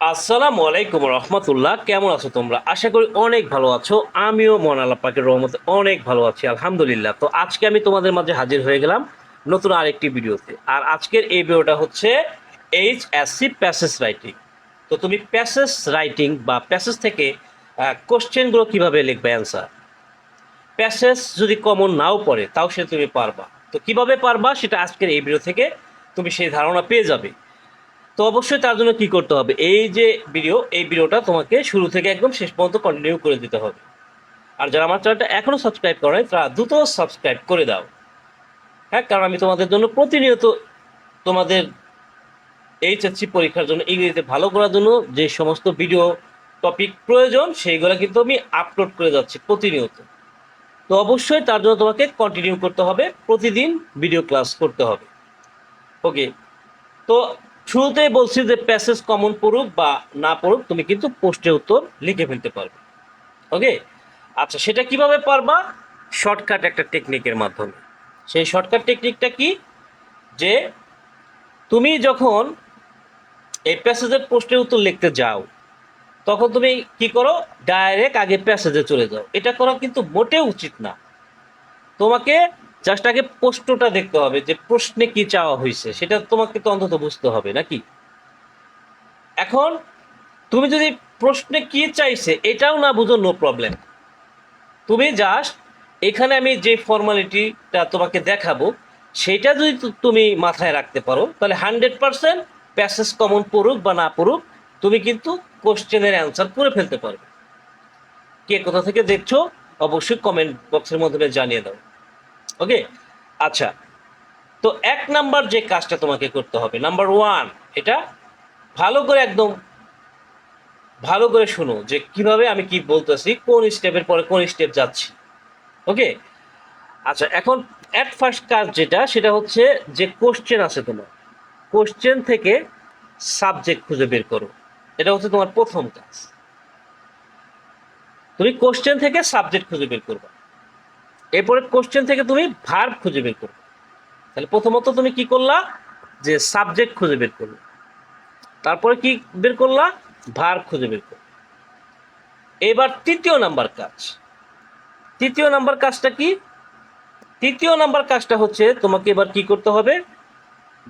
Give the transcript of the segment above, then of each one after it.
আসসালামু আলাইকুম রহমতুল্লাহ, কেমন আছো তোমরা? আশা করি অনেক ভালো আছো। আমিও মন আল্লাহ পাকের রহমতে অনেক ভালো আছি, আলহামদুলিল্লাহ। তো আজকে আমি তোমাদের মাঝে হাজির হয়ে গেলাম নতুন আরেকটি ভিডিওতে। আর আজকের এই ভিডিওটা হচ্ছে H S C passage writing তো তুমি প্যাসেজ রাইটিং বা প্যাসেজ থেকে কোশ্চেনগুলো কীভাবে লিখবে অ্যান্সার প্যাসেজ যদি কমন নাও পড়ে, তাও সে তুমি পারবা। তো কীভাবে পারবা সেটা আজকের এই ভিডিও থেকে তুমি সেই ধারণা পেয়ে যাবে। তো অবশ্যই তার জন্য কি করতে হবে? এই যে ভিডিও এই ভিডিওটা তোমাকে শুরু থেকে একদম শেষ পর্যন্ত কন্টিনিউ করে দিতে হবে। আর যারা আমার চ্যানেলটা এখনও সাবস্ক্রাইব করে তারা দ্রুত সাবস্ক্রাইব করে দাও। হ্যাঁ কারণ আমি তোমাদের জন্য প্রতিনিয়ত তোমাদের এইচএসসি পরীক্ষার জন্য ইংরেজিতে ভালো করার জন্য যে সমস্ত ভিডিও টপিক প্রয়োজন, সেইগুলো কিন্তু আমি আপলোড করে যাচ্ছি প্রতিনিয়ত। তো অবশ্যই তার জন্য তোমাকে কন্টিনিউ করতে হবে। প্রতিদিন ভিডিও ক্লাস করতে হবে। ওকে তো শুরুতেই বলছি যে প্যাসেজ কমন পড়ুক বা না পড়ুক, তুমি কিন্তু পোস্টের উত্তর লিখে ফেলতে পারবে। ওকে আচ্ছা সেটা কীভাবে পারবা? শর্টকাট একটা টেকনিকের মাধ্যমে। সেই শর্টকাট টেকনিকটা কি? যে তুমি যখন এই প্যাসেজের পোস্টের উত্তর লিখতে যাও, তখন তুমি কি করো? ডাইরেক্ট আগে প্যাসেজে চলে যাও। এটা করা কিন্তু মোটেও উচিত না। তোমাকে জাস্ট আগে প্রশ্নটা দেখতে হবে যে প্রশ্নে কি চাওয়া হয়েছে, সেটা তোমাকে তো অন্তত বুঝতে হবে, নাকি? এখন তুমি যদি প্রশ্নে কি চাইছে, এটাও না বুঝো নো প্রবলেম তুমি জাস্ট এখানে আমি যে ফর্মালিটিটা তোমাকে দেখাবো, সেটা যদি তুমি মাথায় রাখতে পারো, তাহলে হান্ড্রেড পারসেন্ট প্যাসেজ কমন পড়ুক বা না পড়ুক, তুমি কিন্তু কোশ্চেনের অ্যান্সার করে ফেলতে পারবে। কে কোথা থেকে দেখছ, অবশ্যই কমেন্ট বক্সের মাধ্যমে জানিয়ে দাও। ওকে? আচ্ছা। তো এক নাম্বার যে কাজটা তোমাকে করতে হবে, নাম্বার ওয়ান, এটা ভালো করে একদম, ভালো করে শোনো যে কীভাবে আমি কি বলতেছি, কোন স্টেপের পরে কোন স্টেপ যাচ্ছি। ওকে? আচ্ছা এখন অ্যাট ফার্স্ট কাজ যেটা, সেটা হচ্ছে যে কোশ্চেন আছে তোমার। কোশ্চেন থেকে সাবজেক্ট খুঁজে বের করো। এটা হচ্ছে তোমার প্রথম কাজ। তুমি কোশ্চেন থেকে সাবজেক্ট খুঁজে বের করবা। এরপরে কোশ্চেন থেকে তুমি ভার্ব খুঁজে বের করবে। তাহলে প্রথমত তুমি কি করলা? যে সাবজেক্ট খুঁজে বের করলে। তারপরে কি বের করলা? ভার্ব খুঁজে বের করলে। এবার তৃতীয় নাম্বার কাজ। তৃতীয় নাম্বার কাজটা কি? তৃতীয় নাম্বার কাজটা হচ্ছে তোমাকে এবার কি করতে হবে?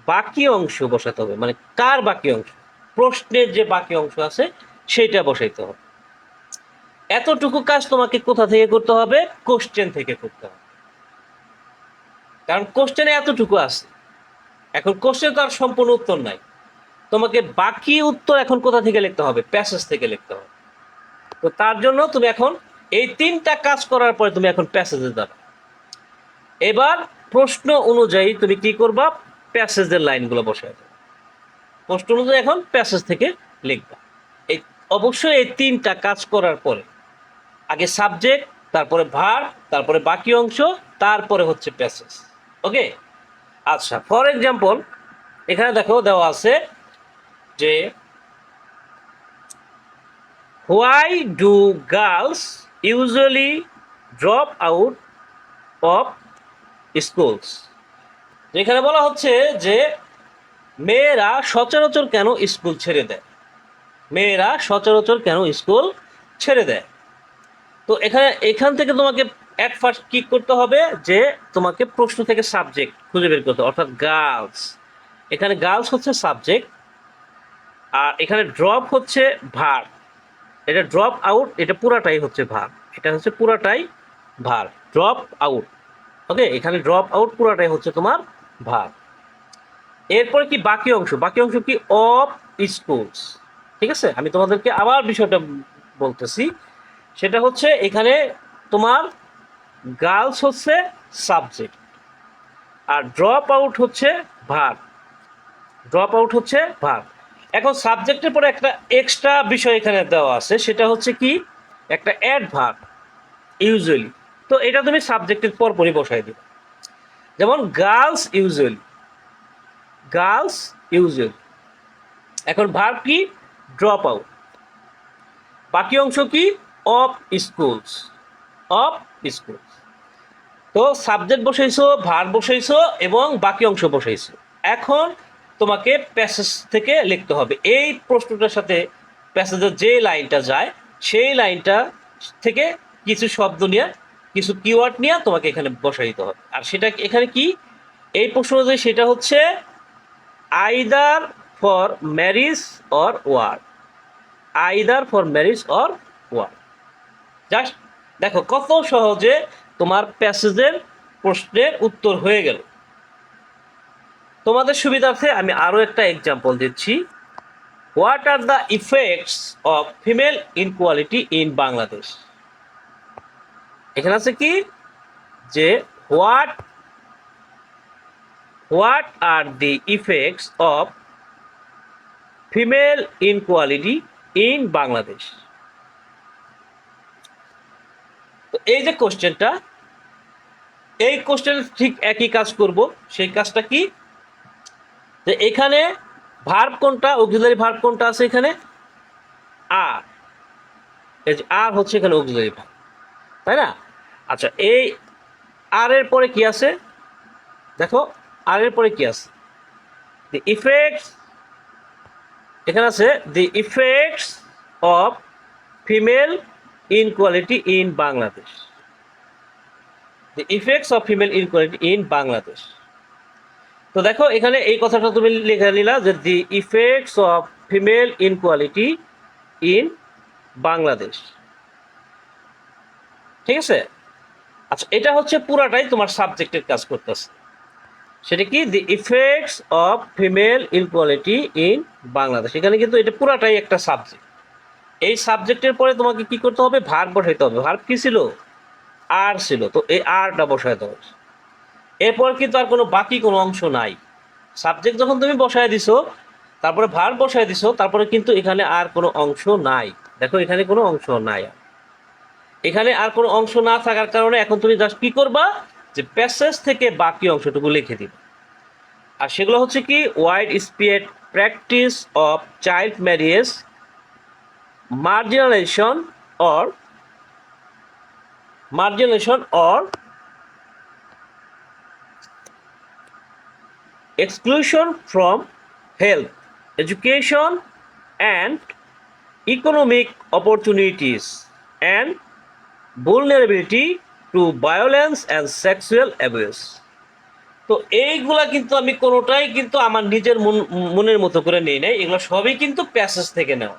বাকি অংশ বসাতে হবে। মানে কার বাকি অংশ? প্রশ্নের যে বাকি অংশ আছে, সেইটা বসাইতে হবে। এতটুকু কাজ তোমাকে কোথা থেকে করতে হবে? কোশ্চেন থেকে করতে হবে। কারণ কোশ্চেনে এতটুকু আছে। এখন কোশ্চেন তো আর সম্পূর্ণ উত্তর নাই। তোমাকে বাকি উত্তর এখন কোথা থেকে লিখতে হবে? প্যাসেজ থেকে লিখতে হবে। তো তার জন্য তুমি এখন এই তিনটা কাজ করার পরে তুমি এখন প্যাসেজে যাবে। এবার প্রশ্ন অনুযায়ী তুমি কি করবা? প্যাসেজের লাইনগুলো বসায় দেবে প্রশ্ন অনুযায়ী এখন প্যাসেজ থেকে লিখবা। এই অবশ্যই এই তিনটা কাজ করার পরে আগে সাবজেক্ট তারপরে ভার তারপরে বাকি অংশ, তারপরে হচ্ছে প্যাসেজ ওকে আচ্ছা ফর এক্সাম্পল এখানে দেখো দেওয়া আছে যে why do girls usually drop out of schools যেখানে বলা হচ্ছে যে, মেয়েরা সচরাচর কেন স্কুল ছেড়ে দেয়? মেয়েরা সচরাচর কেন স্কুল ছেড়ে দেয়? তো এখানে, এখান থেকে তোমাকে এক ফার্স্ট কি করতে হবে যে তোমাকে প্রশ্ন থেকে সাবজেক্ট খুঁজে বের করতে অর্থাৎ গার্লস এখানে গার্লস হচ্ছে সাবজেক্ট আর এখানে ড্রপ হচ্ছে ভার এটা ড্রপ আউট এটা পুরাটাই হচ্ছে ভার এটা হচ্ছে পুরাটাই ভার ড্রপ আউট ওকে এখানে ড্রপ আউট পুরাটাই হচ্ছে তোমার ভার এরপরে কি বাকি অংশ? বাকি অংশ কি অফ স্কুলস ঠিক আছে? আমি তোমাদেরকে আবার বিষয়টা বলতেছি। সেটা হচ্ছে এখানে তোমার গার্লস হচ্ছে সাবজেক্ট আর ড্রপ আউট হচ্ছে ভার ড্রপ আউট হচ্ছে ভার এখন সাবজেক্টের পরে একটা এক্সট্রা বিষয় এখানে দেওয়া আছে, সেটা হচ্ছে কি? একটা অ্যাড ভার ইউজুয়ালি তো এটা তুমি সাবজেক্টের পরপরই বসাই দিবে। যেমন গার্লস ইউজুয়ালি গার্লস ইউজুয়ালি এখন ভার কি? ড্রপ আউট বাকি অংশ কি? অফ স্কুলস অফ স্কুলস তো সাবজেক্ট বসাইছো ভার বসাইছো এবং বাকি অংশ বসাইছো। এখন তোমাকে প্যাসেজ থেকে লিখতে হবে। এই প্রশ্নটার সাথে প্যাসেজের যে লাইনটা যায়, সেই লাইনটা থেকে কিছু শব্দ নিয়ে, কিছু কিওয়ার্ড নিয়ে তোমাকে এখানে বসাই দিতে হবে। আর সেটা এখানে কি? এই প্রশ্ন যে সেটা হচ্ছে either for marriage or war either for marriage or war just দেখো, কত সহজে তোমার প্যাসেজের প্রশ্নের উত্তর হয়ে গেল। তোমাদের সুবিধার্থে আমি আরও একটা এক্সাম্পল দিচ্ছি। What are the effects of female inequality in Bangladesh এখানে আছে কি? যে what what are the effects of female inequality in Bangladesh তো এই যে কোশ্চেনটা, এই কোশ্চেন ঠিক একই কাজ করব, সেই কাজটা কি? যে এখানে ভার্ব কোনটা অক্সিলারি ভার্ব কোনটা আছে এখানে? আর এই যে আর হচ্ছে এখানে অক্সিলারি ভার্ব তাই না? আচ্ছা এই আর এর পরে কি আছে? দেখো আর এর পরে কি আছে? দি ইফেক্টস এখানে আছে the effects of female inequality in Bangladesh the effects of female inequality in Bangladesh তো দেখো, এখানে এই কথাটা তুমি লিখে নিলা যে the effects of female inequality in Bangladesh ঠিক আছে? আচ্ছা এটা হচ্ছে পুরাটাই তোমার সাবজেক্টের কাজ করতেছে। সেটা কি? The effects of female inequality in Bangladesh এখানে কিন্তু এটা পুরাটাই একটা সাবজেক্ট এই সাবজেক্টের পরে তোমাকে কি করতে হবে? ভার্ব বসাইতে হবে। ভার্ব কি ছিল? আর ছিল। তো এই আরটা বসাইতে হবে। এরপর কিন্তু আর কোনো বাকি কোনো অংশ নাই। সাবজেক্ট যখন তুমি বসায় দিছো, তারপরে ভার বসায় দিছো, তারপরে কিন্তু এখানে আর কোনো অংশ নাই। দেখো, এখানে কোনো অংশ নাই। এখানে আর কোনো অংশ না থাকার কারণে এখন তুমি জাস্ট কি করবা? যে প্যাসেজ থেকে বাকি অংশটুকু লিখে দিবে। আর সেগুলো হচ্ছে কি widespread practice of child marriage marginalisation or marginalisation or exclusion from health, education, and economic opportunities, and vulnerability to violence and sexual abuse. তো এইগুলা কিন্তু আমি কোনোটাই কিন্তু আমার নিজের মন মনের মতো করে নেই নাই এগুলো সবই কিন্তু প্যাসেজ থেকে নেওয়া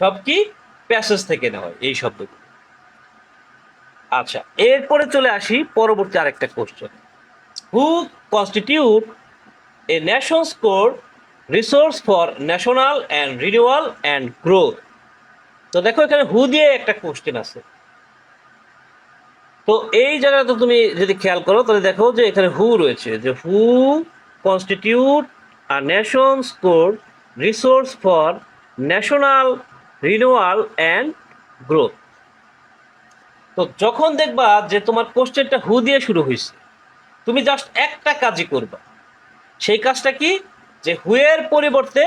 সব কি প্যাসেজ থেকে নেওয়া এই শব্দগুলো আচ্ছা এরপরে চলে আসি পরবর্তী আরেকটা question who constitute a nation's core resource for national and renewal and growth তো দেখো এখানে হু দিয়ে একটা কোশ্চেন আছে। তো এই জায়গাটা তুমি যদি খেয়াল করো, তাহলে দেখো যে এখানে হু রয়েছে, যে who constitute a nation's core resource for national renewal and growth তো যখন দেখবা যে তোমার কোশ্চেনটা হু দিয়ে শুরু হয়েছে তুমি জাস্ট একটা কাজই করবা। সেই কাজটা কি? যে হুয়ের পরিবর্তে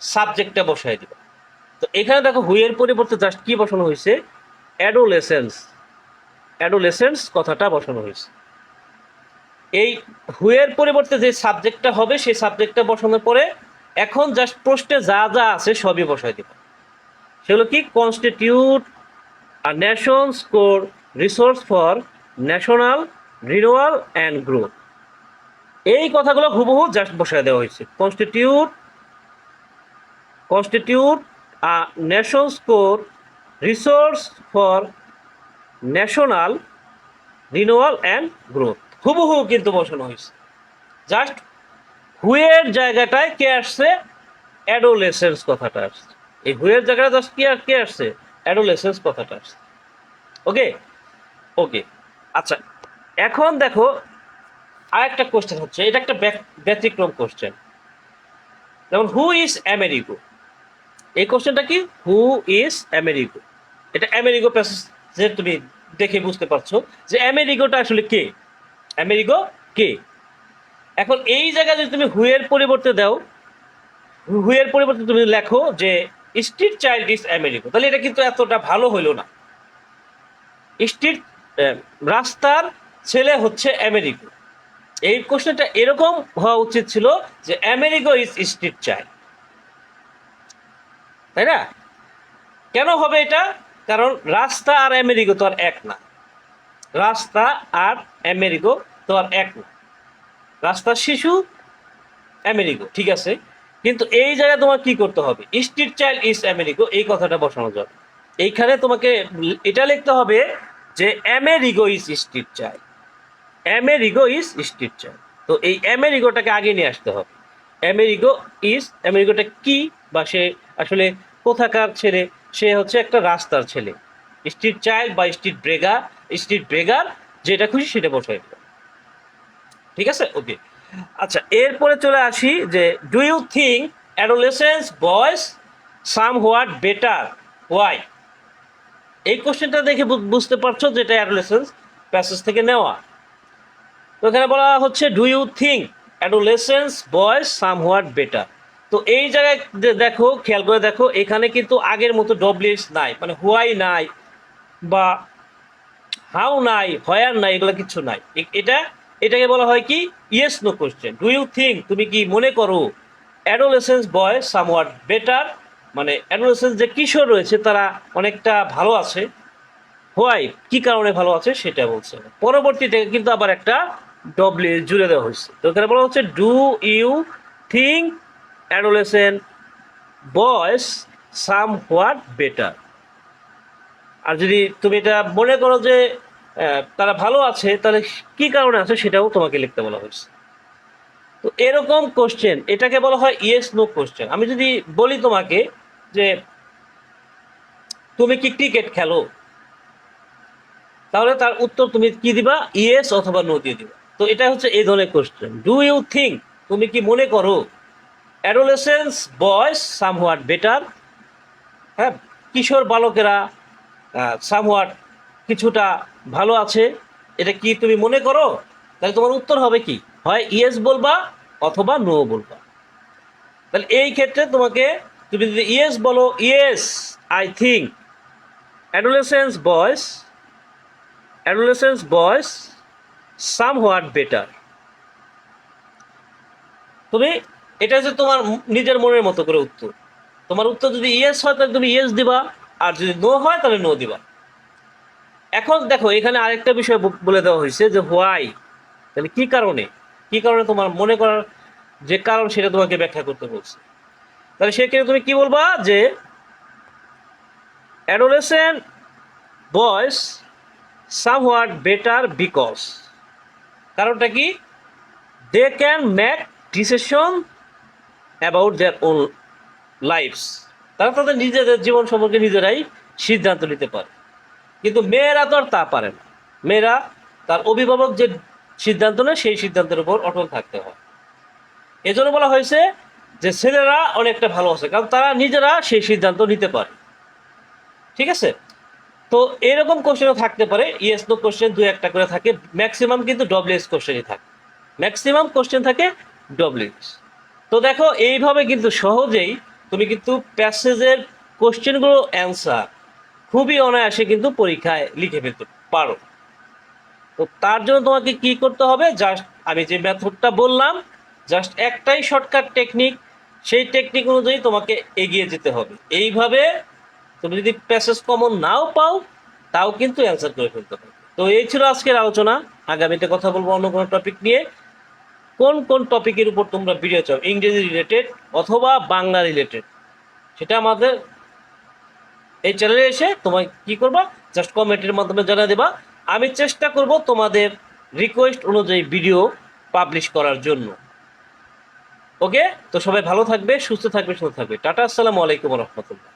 সাবজেক্টটা বসাই দিবা। তো এখানে দেখো হুয়ের পরিবর্তে জাস্ট কি বসানো হয়েছে অ্যাডোলেসেন্স অ্যাডোলেসেন্স কথাটা বসানো হয়েছে এই হুয়ের পরিবর্তে যে সাবজেক্টটা হবে, সেই সাবজেক্টটা বসানোর পরে এখন জাস্ট প্রশ্নে যা যা আছে সবই বসাই দিবা। সেগুলো কি? Constitute a nation's core resource for national renewal and growth এই কথাগুলো হুবহু জাস্ট বসায় দেওয়া হয়েছে। Constitute constitute a nation's core resource for national renewal and growth হুবহু কিন্তু বসানো হয়েছে। জাস্ট হুয়ের জায়গাটায় কে আসছে? অ্যাডোলেসেন্স কথাটা আসছে। এই হুয়ের জায়গাটা জাস্ট কি আর কে আসছে? অ্যাডোলেসেন্স কথাটা আসছে। ওকে ওকে আচ্ছা এখন দেখো আর একটা কোশ্চেন হচ্ছে, এটা একটা ব্যতিক্রম কোশ্চেন যেমন হু ইজ আমেরিগো এই কোশ্চেনটা কি? হু ইজ আমেরিগো এটা আমেরিগো প্যাসেজ যে তুমি দেখে বুঝতে পারছ যে আমেরিগোটা আসলে কে? আমেরিকো কে? এখন এই জায়গায় যদি তুমি হুয়ের পরিবর্তে দাও হুয়ের পরিবর্তে তুমি লেখো যে স্ট্রিট চাইল্ড ইজ আমেরিগো তাহলে এটা কিন্তু এতটা ভালো হইল না। স্ট্রিট রাস্তার ছেলে হচ্ছে আমেরিগো এই কোশ্চেনটা এরকম হওয়া উচিত ছিল যে আমেরিগো ইজ স্ট্রিট চাইল্ড। তাই না? কেন হবে এটা? কারণ রাস্তা আর আমেরিকা তো আর এক না। রাস্তা আর আমেরিকো তো আর এক না। রাস্তার শিশু আমেরিকো, ঠিক আছে? কিন্তু এই জায়গায় তোমার কি করতে হবে? স্ট্রিট চাইল্ড ইজ আমেরিকো এই কথাটা বসানো যাবে এইখানে তোমাকে এটা লিখতে হবে যে Amerigo is street child Amerigo is street child তো এই আমেরিগোটাকে আগে নিয়ে আসতে হবে। আমেরিগো ইজ আমেরিগোটা কি বা সে আসলে কোথাকার ছেলে? সে হচ্ছে একটা রাস্তার ছেলে। স্ট্রিট চাইল্ড বা স্ট্রিট ব্রেগার স্ট্রিট ব্রেগার যেটা খুশি সেটা বসাই ঠিক আছে? ওকে আচ্ছা এরপরে চলে আসি যে do you think adolescence boys somewhat better why এই কোশ্চেনটা দেখে বুঝতে পারছ যে, এটা অ্যাডোলেসেন্স প্যাসেজ থেকে নেওয়া। তো এখানে বলা হচ্ছে do you think adolescence boys somewhat better তো এই জায়গায় দেখো, খেয়াল করে দেখো, এখানে কিন্তু আগের মতো ডব্লিউএস নাই। মানে হোয়াই নাই বা হাউ নাই হয়ার নাই, এগুলো কিছু নাই। এটা এটাকে বলা হয় কি? Yes no question do you think তুমি কি মনে করো অ্যাডোলেসেন্স বয় সামওয়াট বেটার মানে অ্যাডোলেসেন্স যে কিশোর রয়েছে, তারা অনেকটা ভালো আছে। হোয়াই কি কারণে ভালো আছে সেটা বলছে। পরবর্তীতে কিন্তু আবার একটা ডবলি জুড়ে দেওয়া হয়েছে। তো এখানে বলা হচ্ছে ডু ইউ থিঙ্ক অ্যাডোলেসেন্ট বয়স সাম হোয়াট বেটার আর যদি তুমি এটা মনে করো যে তারা ভালো আছে, তাহলে কি কারণে আছে সেটাও তোমাকে লিখতে বলা হয়েছে। তো এরকম কোশ্চেন এটাকে বলা হয় ইয়েস নো কোশ্চেন আমি যদি বলি তোমাকে যে তুমি কি ক্রিকেট খেলো, তাহলে তার উত্তর তুমি কি দিবা ইয়েস অথবা নো দিয়ে দিবা। তো এটা হচ্ছে এই ধরনের কোশ্চেন ডু ইউ থিঙ্ক তুমি কি মনে করো adolescence boys somewhat better হ্যাঁ কিশোর বালকেরা সামওয়াট কিছুটা ভালো আছে, এটা কি তুমি মনে করো? তাহলে তোমার উত্তর হবে কি? হয় ইয়েস বলবা অথবা নো বলবা। তাহলে এই ক্ষেত্রে তোমাকে, তুমি যদি ইয়েস বলো yes I think adolescence boys adolescence boys somewhat better তুমি, এটা হচ্ছে তোমার নিজের মনের মতো করে উত্তর। তোমার উত্তর যদি ইয়েস হয়, তাহলে তুমি ইয়েস দিবা, আর যদি নো হয়, তাহলে নো দিবা। এখন দেখো, এখানে আরেকটা বিষয় বলে দেওয়া হয়েছে যে হোয়াই তাহলে কি কারণে? কি কারণে তোমার মনে করার যে কারণ সেটা তোমাকে ব্যাখ্যা করতে বলছে। তাহলে সেক্ষেত্রে তুমি কি বলবা যে অ্যাডোলেসেন্ট বয়স সাম হোয়াট বেটার বিকজ কারণটা কি? They can make decision about their own lives তারা তাদের নিজেদের জীবন সম্পর্কে নিজেরাই সিদ্ধান্ত নিতে পারে। কিন্তু মেয়েরা তো আর তা পারে না। মেয়েরা তার অভিভাবক যে সিদ্ধান্ত নেয়, সেই সিদ্ধান্তের উপর অটল থাকতে হয়। এজন্য বলা হয়েছে যে ছেলেরা অনেকটা ভালো আছে, কারণ তারা নিজেরা সেই সিদ্ধান্ত নিতে পারে। ঠিক আছে? তো এরকম কোশ্চেনও থাকতে পারে। ইয়েস নো কোশ্চেন দু একটা করে থাকে। ম্যাক্সিমাম কিন্তু ডব্লিউএস কোশ্চেনই থাকে। ম্যাক্সিমাম কোশ্চেন থাকে ডব্লিউএস তো দেখো, এইভাবে কিন্তু সহজেই তুমি কিন্তু প্যাসেজের কোশ্চেনগুলো অ্যান্সার খুবই অনায়াসে কিন্তু পরীক্ষায় লিখে ফেলতে পারো। তো তার জন্য তোমাকে কি করতে হবে? জাস্ট আমি যে মেথডটা বললাম জাস্ট একটাই শর্টকাট টেকনিক সেই টেকনিক অনুযায়ী তোমাকে এগিয়ে যেতে হবে। এইভাবে তুমি যদি প্যাসেজ কমন নাও পাও, তাও কিন্তু অ্যান্সার করে ফেলতে পারবে তো এই ছিল আজকের আলোচনা। আগামীতে কথা বলব অন্য কোনো টপিক নিয়ে। কোন কোন টপিকের উপর তোমরা ভিডিও চাও? ইংরেজি রিলেটেড অথবা বাংলা রিলেটেড সেটা আমাদের এই চ্যানেলে এসে তোমায় কি করবা? জাস্ট কমেন্টের মাধ্যমে জানা দেবা। আমি চেষ্টা করব তোমাদের রিকোয়েস্ট অনুযায়ী ভিডিও পাবলিশ করার জন্য। ওকে তো সবাই ভালো থাকবে, সুস্থ থাকবে সুস্থ থাকবে। টাটা, আসসালামু আলাইকুম রহমতুল্লাহ।